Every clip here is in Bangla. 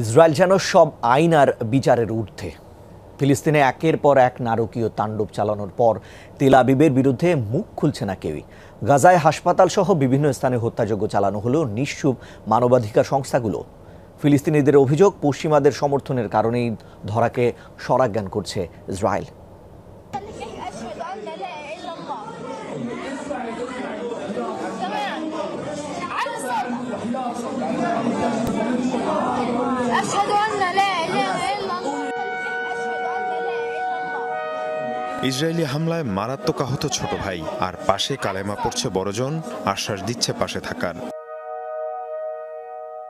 ইসরায়েল যেন সব আইন আর বিচারের ঊর্ধ্বে। ফিলিস্তিনে একের পর এক নারকীয় তাণ্ডব চালানোর পর তেল আবিবের বিরুদ্ধে মুখ খুলছে না কেউই। গাজায় হাসপাতাল সহ বিভিন্ন স্থানে হত্যাযজ্ঞ চালানো হলো নিঃসুপ মানবাধিকার সংস্থাগুলো। ফিলিস্তিনিদের অভিযোগ পশ্চিমাদের সমর্থনের কারণেই ধরাকে সরাজ্ঞান করছে ইসরায়েল। ইসরায়েলি হামলায় মারাত্মক আহত ছোট ভাই, আর পাশে কালেমা পড়ছে বড়জন, আশ্বাস দিচ্ছে পাশে থাকার।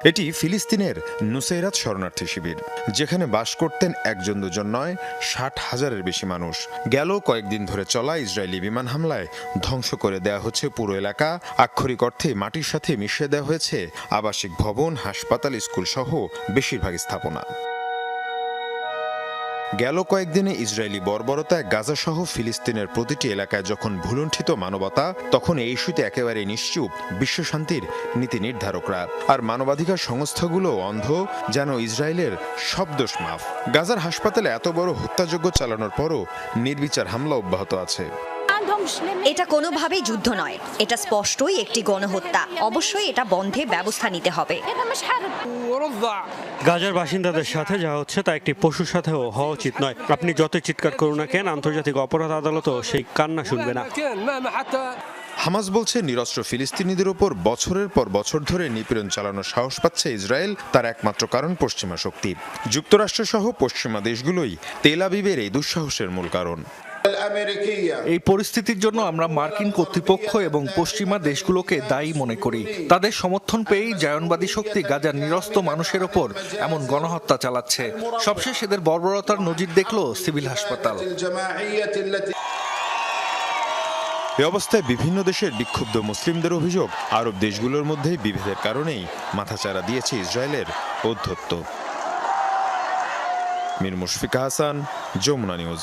এটি ফিলিস্তিনের নুসেরাত শরণার্থী শিবির, যেখানে বাস করতেন একজন দুজন নয়, ষাট হাজারের বেশি মানুষ। গেল কয়েকদিন ধরে চলা ইসরায়েলি বিমান হামলায় ধ্বংস করে দেয়া হচ্ছে পুরো এলাকা। আক্ষরিক অর্থে মাটির সাথে মিশিয়ে দেওয়া হয়েছে আবাসিক ভবন, হাসপাতাল স্কুল সহ বেশিরভাগ স্থাপনা। গেল কয়েকদিনে ইসরায়েলি বর্বরতায় গাজাসহ ফিলিস্তিনের প্রতিটি এলাকায় যখন ভুলুণ্ঠিত মানবতা, তখন এই ইস্যুতে একেবারে নিশ্চুপ বিশ্বশান্তির নীতি নির্ধারকরা আর মানবাধিকার সংস্থাগুলো অন্ধ, যেন ইসরায়েলের সব দোষ মাফ। গাজার হাসপাতালে এত বড় হত্যাযজ্ঞ চালানোর পরও নির্বিচার হামলা অব্যাহত আছে। এটা কোনোভাবেই যুদ্ধ নয়। এটা স্পষ্টই একটি গণহত্যা। অবশ্যই এটা বন্ধে ব্যবস্থা নিতে হবে। গাজার বাসিন্দাদের সাথে যা হচ্ছে তা একটি পশুর সাথেও হওয়া উচিত নয়। আপনি যত চিৎকার করুন না কেন আন্তর্জাতিক অপরাধ আদালতও সেই কান্না শুনবে না। হামাস বলছে নিরস্ত্র ফিলিস্তিনিদের ওপর বছরের পর বছর ধরে নিপীড়ন চালানোর সাহস পাচ্ছে ইসরায়েল তার একমাত্র কারণ পশ্চিমা শক্তি। যুক্তরাষ্ট্রসহ পশ্চিমা দেশগুলোই তেল আবিবের এই দুঃসাহসের মূল কারণ। এই পরিস্থিতির জন্য আমরা মার্কিন কর্তৃপক্ষ এবং পশ্চিমা দেশগুলোকে দায়ী মনে করি। তাদের সমর্থন পেয়েই জায়নবাদী শক্তি গাজার নিরস্ত মানুষের ওপর এমন গণহত্যা চালাচ্ছে। সবশেষ এদের বর্বরতার নজির দেখল সিভিল হাসপাতাল। এ অবস্থায় বিভিন্ন দেশের বিক্ষুব্ধ মুসলিমদের অভিযোগ আরব দেশগুলোর মধ্যেই বিভেদের কারণেই মাথাচাড়া দিয়েছে ইসরায়েলের ঔদ্ধত্য মীর মুশফিকা হাসান যমুনা নিউজ।